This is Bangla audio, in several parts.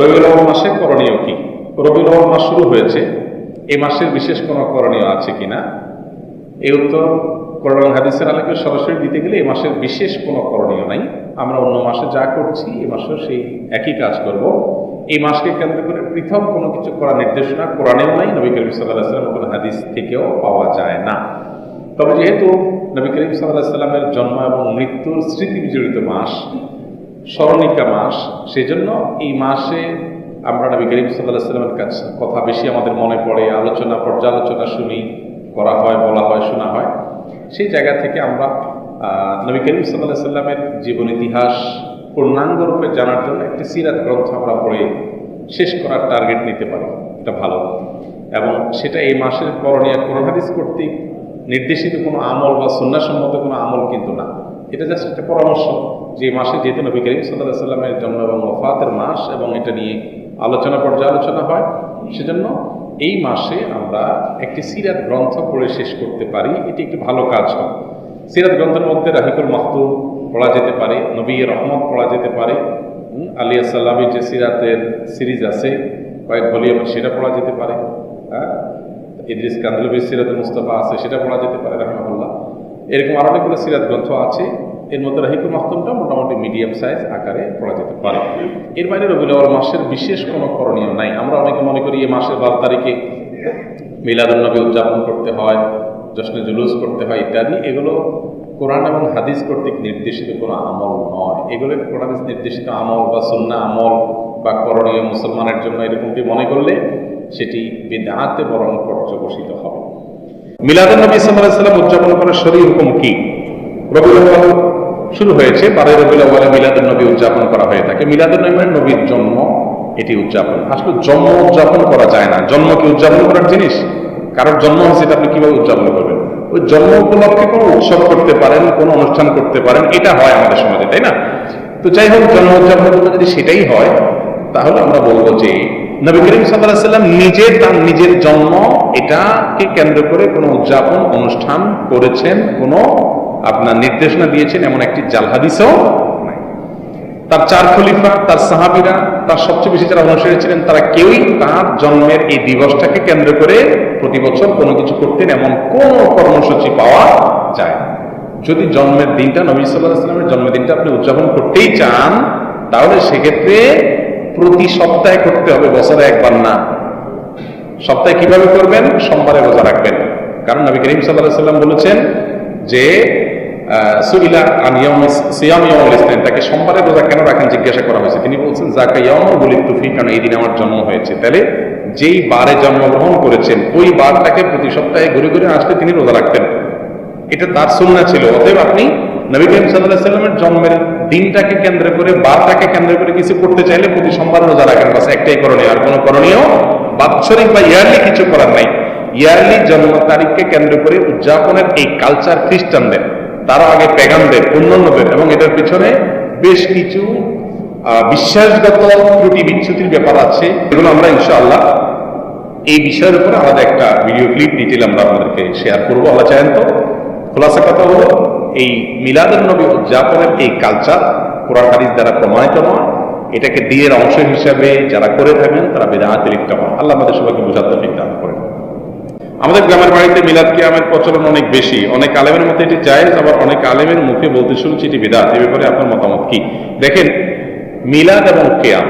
রবিউল আউয়াল মাসে করণীয় কি? রবিউল আউয়াল মাস শুরু হয়েছে। এই মাসের বিশেষ কোনো করণীয় আছে কিনা? এই উত্তর করোনা হাদিসের আলোকে সরাসরি দিতে গেলে এই মাসের বিশেষ কোনো করণীয় নাই। আমরা অন্য মাসে যা করছি, এই মাসেও সেই একই কাজ করব। এই মাসকে কেন্দ্র করে পৃথক কোনো কিছু করার নির্দেশনা কোরআনেও নাই, নবী করিম সাল্লাহ সাল্লাম কোনো হাদিস থেকেও পাওয়া যায় না। তবে যেহেতু নবী করিম সাল্লাহ সাল্লামের জন্ম এবং মৃত্যুর স্মৃতি বিজড়িত মাস স্মরণিকা মাস সেই জন্য এই মাসে আমরা নবী করিম সাল্লাহ সাল্লামের কাছে কথা বেশি আমাদের মনে পড়ে, আলোচনা, পর্যালোচনা শুনি, করা হয়, বলা হয়, শোনা হয়। সেই জায়গা থেকে আমরা নবী করিম সাল্লাহ সাল্লামের জীবন ইতিহাস পূর্ণাঙ্গ রূপে জানার জন্য একটি সিরাত গ্রন্থ আমরা পড়ে শেষ করার টার্গেট নিতে পারি। এটা ভালো। এবং সেটা এই মাসের করণীয় কোরআন হাদিস কর্তৃক নির্দেশিত কোনো আমল বা সন্ন্যাসম্মত কোনো আমল কিন্তু না। এটা জাস্ট একটা পরামর্শ যে মাসে যেহেতু নবী করিম সাল্লাহ সাল্লামের জন্ম এবং ওফাতের মাস এবং এটা নিয়ে আলোচনা পর্যালোচনা হয় সেজন্য এই মাসে আমরা একটি সিরাত গ্রন্থ পড়ে শেষ করতে পারি। এটি একটি ভালো কাজ হয়। সিরাত গ্রন্থের মধ্যে রাহিকুল মাহতুম পড়া যেতে পারে নবী রহমত পড়া যেতে পারে হুম, আলিয়া সাল্লামের যে সিরাতের সিরিজ আছে কয়েক ভলিউম সেটা পড়া যেতে পারে হ্যাঁ? ইদ্রিস কান্দলবির সিরাতুল মুস্তফা আছে সেটা পড়া যেতে পারে রহমাহুল্লাহ। এরকম আরও অনেকগুলো সিরাত গ্রন্থ আছে। এর মধ্যে রাহিকুল মাহতুমটা মোটামুটি মিডিয়াম সাইজ আকারে পড়া যেতে পারে এর বাইরে রবিউল আউয়াল মাসের বিশেষ কোনো করণীয় নাই। আমরা অনেকে মনে করি এই মাসের বারো তারিখে মিলাদুলনবী উদযাপন করতে হয়, জশ্নে জুলুস করতে হয় ইত্যাদি। এগুলো কোরআন এবং হাদিস কর্তৃক নির্দেশিত কোনো আমল নয়। এগুলো কোরআন নির্দেশিত আমল বা সুন্না আমল বা করণীয় মুসলমানের জন্য এরকমটি মনে করলে সেটি বেদাতে বরং পর্যবসিত হবে। মিলাদুল নবী সাল্লাহ সাল্লাম উদযাপন করার শরীর হুকুম কি? রবিউল শুরু হয়েছে, বারোই রবিউল আউয়ালে মিলাদুল নবী উদযাপন করা হয়ে থাকে। মিলাদুল মানে নবীর জন্ম, এটি উদযাপন। আসলে জন্ম উদযাপন করা যায় না। জন্ম কি উদযাপন করার জিনিস? কারোর জন্ম হয়েছে এটা আপনি কীভাবে উদযাপন করবেন? ওই জন্ম উপলক্ষে কোনো উৎসব করতে পারেন, কোনো অনুষ্ঠান করতে পারেন, এটা হয় আমাদের সমাজে, তাই না? তো যাই হোক, জন্ম উদযাপন যদি সেটাই হয়, তাহলে আমরা বলব যে নবী করিম সাল্লাহ সাল্লাম নিজে তার নিজের জন্ম এটাকে কেন্দ্র করে কোনো উদযাপন, অনুষ্ঠান করেছেন কোনো আপনার নির্দেশনা দিয়েছেন এমন একটি জাল হাদিসও তার চার খলিফা, তার সাহাবিরা, তার সবচেয়ে বেশি যারা অনুসারী ছিলেন, তারা কেউই তার জন্মের এই দিবসটাকে কেন্দ্র করে প্রতি বছর কোনো কিছু করতেন এমন কোনো কর্মসূচি পাওয়া যায়। যদি জন্মের দিনটা নবী সাল্লাহ জন্মদিনটা আপনি উদযাপন করতেই চান, তাহলে সেক্ষেত্রে প্রতি সপ্তাহে করতে হবে, বছরে একবার না। সপ্তাহে কীভাবে করবেন? সোমবারে রোজা রাখবেন। কারণ নবী করিম সাল্লাহ সাল্লাম বলেছেন যে সুইলা আন ইয়াউম সিয়াম ইসলাম তাকে সোমবারে রোজা কেন রাখেন জিজ্ঞাসা করা হয়েছে। তিনি বলছেন জাকা ইয়াউমুল বলিত তুফি কারণ এই দিন আমার জন্ম হয়েছে। তাহলে যেই বারে জন্মগ্রহণ করেছেন, ওই বারটাকে প্রতি সপ্তাহে ঘুরে ঘুরে আসলে তিনি রোজা রাখতেন। এটা তার সুন্না ছিল। অতএব আপনি নবী করিম সাল্লাহ সাল্লামের জন্মের দিনটাকে কেন্দ্র করে, বারটাকে কেন্দ্র করে কিছু করতে চাইলে প্রতি সোমবার রোজা রাখেন। বাস একটাই করণীয়, আর কোনো করণীয় বাৎসরিক বা ইয়ারলি কিছু করার নাই। ইয়ারলি জন্ম তারিখকে কেন্দ্র করে উদযাপনের এই কালচার খ্রিস্টানদের। তারা আগে পেগানদের অন্যান্যদের, এবং এটার পিছনে বেশ কিছু বিশ্বাসগত ত্রুটি বিচ্যুতির ব্যাপার আছে। এগুলো আমরা ইনশাআল্লাহ এই বিষয়ের উপরে আলাদা একটা ভিডিও ক্লিপ ডিটেল আমরা আপনাদেরকে শেয়ার করব। আল্লাহ চাহেন তো। খোলাসা কথা হলো, এই মিলাদুল নবী উদযাপনের এই কালচার কোরআন দ্বারা প্রমাণিত নয়। এটাকে দিনের অংশ হিসাবে যারা করে থাকেন, তারা বেদাহাতে লিপ্ত হন আল্লাহ আমাদের সবাইকে বোঝাতে করেন আমাদের গ্রামের বাড়িতে মিলাদ কিয়ামের প্রচলন অনেক বেশি। অনেক আলেমের মধ্যে এটি জায়েজ, আবার অনেক আলেমের মুখে বলতে শুনছি এটি বেদাত। এ ব্যাপারে আপনার মতামত কি? দেখেন, মিলাদ এবং কেয়াম,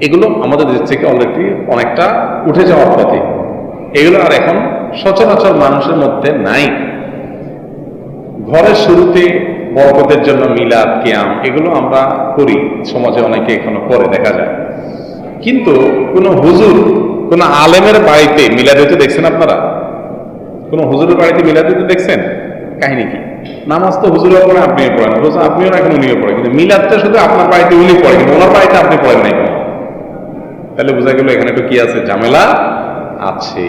এগুলো আমাদের দেশ থেকে অলরেডি অনেকটা উঠে যাওয়ার পথে। এগুলো আর এখন সচরাচর মানুষের মধ্যে নাই। ঘরের শুরুতে বরকতের জন্য মিলাদ, কিয়াম, এগুলো আমরা করি। সমাজে অনেকে এখনও করে, দেখা যায়। কিন্তু কোনো হুজুর কোন আলেমের বাড়িতে মিলাদ হইতে দেখছেন আপনারা? কোন হুজুরের বাড়িতে মিলাদ হইতে দেখছেন? কাহিনী কি? নামাজ তো হুজুরও পড়ে আপনিও পড়েন, রোজা আপনিও এখন উনিও পড়েন। কিন্তু মিলাদটা শুধু আপনার বাড়িতে উনি পড়েন ওনার বাড়িতে আপনি পড়েন নাই তাহলে বোঝা গেল এখানে একটু কি আছে? ঝামেলা আছে।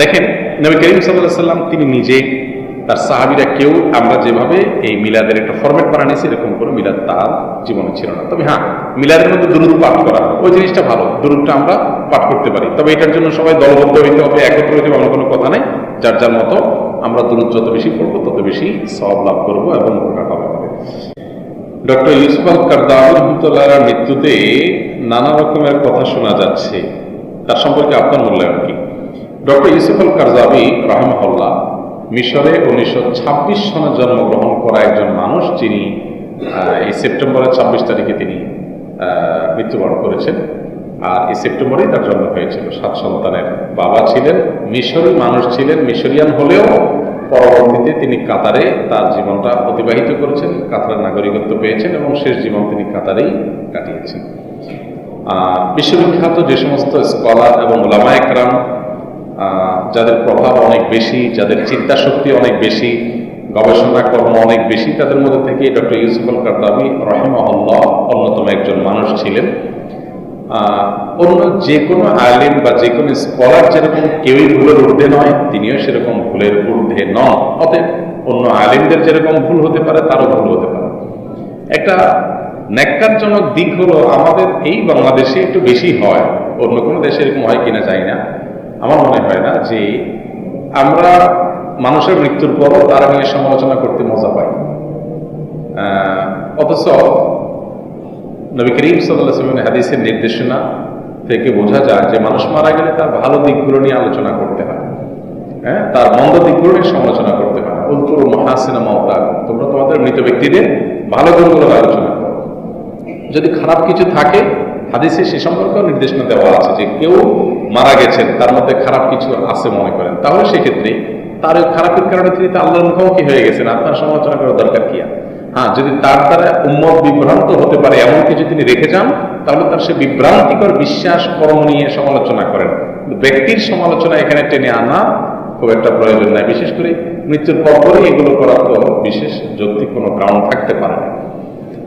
দেখেন, নবী করিম সাল্লাহ সাল্লাম তিনি নিজে, তার সাহাবিরা কেউ আমরা যেভাবে এই মিলাদের একটা ফরম্যাট বানানিয়েছি এরকম করে মিলাদ তার জীবনে ছিল না। তবে হ্যাঁ মিলাদের মধ্যে দুরুদ পাঠ করা। ওই জিনিসটা ভালো, দুরুদটা আমরা পাঠ করতে পারি। তবে এটার জন্য সবাই দলবদ্ধ হইতে হবে, একত্র হইতে হবে কোনো কথা নেই। যার যার মতো আমরা দুরুদ যত বেশি পড়ব, তত বেশি সব লাভ করব এবং উপকার হবে ডক্টর ইউসুফ আল কারদাউর রহমতুল্লাহ মৃত্যুতে নানা রকমের কথা শোনা যাচ্ছে। তার সম্পর্কে আপনার মূল্যায়ন কি? ডক্টর ইউসুফ আল কারজাবি রহমহল্লা মিশরে উনিশশো ছাব্বিশ সনে জন্মগ্রহণ করা একজন মানুষ, যিনি এই সেপ্টেম্বরের ছাব্বিশ তারিখে তিনি মৃত্যুবরণ করেছেন। আর এই সেপ্টেম্বরেই তার জন্ম হয়েছিল। সাত সন্তানের বাবা ছিলেন মিশরি মানুষ ছিলেন মিশরিয়ান হলেও পরবর্তীতে তিনি কাতারে তার জীবনটা অতিবাহিত করেছেন কাতারের নাগরিকত্ব পেয়েছেন এবং শেষ জীবন তিনি কাতারেই কাটিয়েছেন। বিশ্ববিখ্যাত যে সমস্ত স্কলার এবং ওলামা একরাম আহ, যাদের প্রভাব অনেক বেশি যাদের চিন্তা শক্তি অনেক বেশি গবেষণা কর্ম অনেক বেশি। তাদের মধ্যে থেকে ডক্টর ইউসুফ আল কারদাবি রহিমাহুল্লাহ অন্যতম একজন মানুষ ছিলেন। অন্য যে কোনো আলেম বা যে কোনো স্কলার যেরকম কেউই ভুলের ঊর্ধ্বে নয়, তিনিও সেরকম ভুলের ঊর্ধ্বে নন। অতএব অন্য আলেমদের যেরকম ভুল হতে পারে, তারও ভুল হতে পারে। একটা ন্যাক্কারজনক দিক হলো, আমাদের এই বাংলাদেশে একটু বেশি হয়। অন্য কোনো দেশে এরকম হয় কিনা জানি না। আমার মনে হয় না যে আমরা মানুষের মৃত্যুর পরও তারা নিয়ে সমালোচনা করতে মজা পায়। অথচ নবী করিম সাল্লাহ হাদিসের নির্দেশনা থেকে বোঝা যায় যে মানুষ মারা গেলে তার ভালো দিকগুলো নিয়ে আলোচনা করতে হয়। হ্যাঁ তার মন্দ দিকগুলো নিয়ে সমালোচনা করতে হয়। উল্পুর মহাসিনা মমতা তোমরা তোমাদের মৃত ব্যক্তিদের ভালো গুণগুলো আলোচনা করো। যদি খারাপ কিছু থাকে, হাদিসে সে সম্পর্কেও নির্দেশনা দেওয়া আছে যে কেউ মারা গেছেন, তার মধ্যে খারাপ কিছু আছে মনে করেন, তাহলে সেক্ষেত্রে তার ওই খারাপের কারণে তিনি তো আল্লাহর মুখোমুখি হয়ে গেছেন। আপনার সমালোচনা করার দরকার কি? হ্যাঁ যদি তার দ্বারা উম্মত বিভ্রান্ত হতে পারে এমন কিছু তিনি রেখে যান, তাহলে তার সে বিভ্রান্তিকর বিশ্বাস কর্ম নিয়ে সমালোচনা করেন। ব্যক্তির সমালোচনা এখানে টেনে আনা খুব একটা প্রয়োজন নাই। বিশেষ করে মৃত্যুর পর পরই এগুলো করার তো বিশেষ যৌক্তিক কোনো গ্রাউন্ড থাকতে পারে না।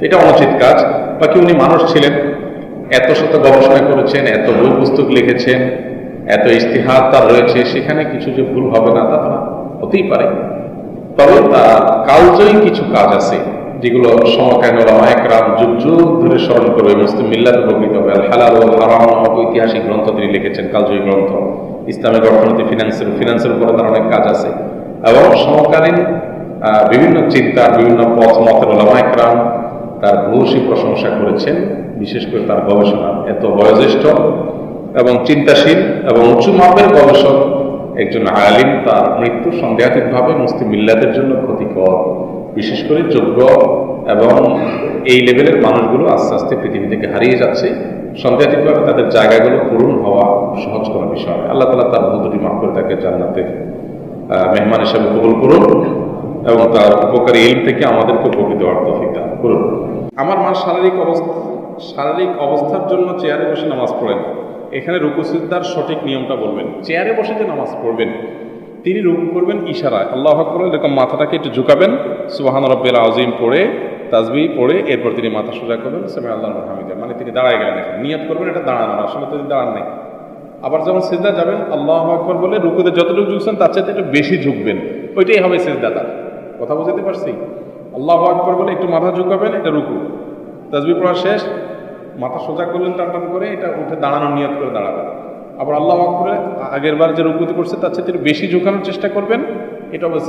এটা অনুচিত কাজ। বাকি উনি মানুষ ছিলেন, এত শত গবেষণা করেছেন, এত বই পুস্তক লিখেছেন এত ইস্তিহার তার রয়েছে, সেখানে কিছু যে ভুল হবে না, তা হতেই পারে। তবে তার কালজয়ী কিছু কাজ আছে, যেগুলো সমকালীন ওলামায়করাম যুগ যুগ ধরে স্মরণ করবে মুসলিম মিল্লাত উপকৃত হবে হালাল ও হারাম ঐতিহাসিক গ্রন্থ তিনি লিখেছেন কালজয়ী গ্রন্থ। ইসলামিক অর্থনীতি ফিনান্সের ফিনান্সের উপরে তার অনেক কাজ আছে। এবং সমকালীন বিভিন্ন চিন্তা বিভিন্ন পথ মতের ওলামায়করাম তার ভূয়সী প্রশংসা করেছেন, বিশেষ করে তার গবেষণা। এত বয়োজ্যেষ্ঠ এবং চিন্তাশীল এবং উঁচু মাপের গবেষক একজন আলিম, তার মৃত্যু সন্দেহাতীতভাবে মুসলিম মিল্লাতের জন্য ক্ষতিকর, বিশেষ করে যোগ্য এবং এই লেভেলের মানুষগুলো আস্তে আস্তে পৃথিবী থেকে হারিয়ে যাচ্ছে। সন্দেহাতীতভাবে তাদের জায়গাগুলো পূরণ হওয়া সহজ কোনো বিষয় আল্লাহ তালা তার দুটি মাফ করে তাকে জান্নাতে মেহমান হিসাবে কবুল করুন এবং তার উপকারী ইল থেকে আমাদেরকে উপকৃত হওয়ার তৌফিক দান করুন। আমার মা শারীরিক অবস্থা, শারীরিক অবস্থার জন্য চেয়ারে বসে নামাজ পড়েন। এখানে রুকু সিজদার সঠিক নিয়মটা বলবেন। চেয়ারে বসে যে নামাজ পড়বেন, তিনি রুকু করবেন ইশারায়। আল্লাহ আকবর, এরকম মাথাটাকে একটু ঝুঁকাবেন। সুবাহান রব্বের আজিম পড়ে, তাজবি পড়ে, এরপর তিনি মাথা সোজা করবেন সেমে আল্লাহ হামিদা মানে তিনি দাঁড়ায় গেলেন এখন। নিয়ত করবেন, এটা দাঁড়ানো আসলে তিনি দাঁড়ান নাই। আবার যখন সিজদা যাবেন, আল্লাহ আকবর বলে রুকুতে যতটুকু ঝুঁকছেন, তার চাইতে একটু বেশি ঝুঁকবেন। ওইটাই হবে সিজদা তার। কথা বুঝতে পারছি? আল্লাহ আকবর বলে একটু মাথা ঝুঁকাবেন, এটা রুকু। তাজবি পড়া শেষ মাথা সোজা করলেন টান টান করে, এটা উঠে দাঁড়ানোর নিয়ত করে দাঁড়াবেন। আবার আল্লাহ আকবরে আগের বার যে রুকুতি করছে, তার চেয়ে তিনি বেশি ঝুঁকানোর চেষ্টা করবেন, এটা অবশ্যই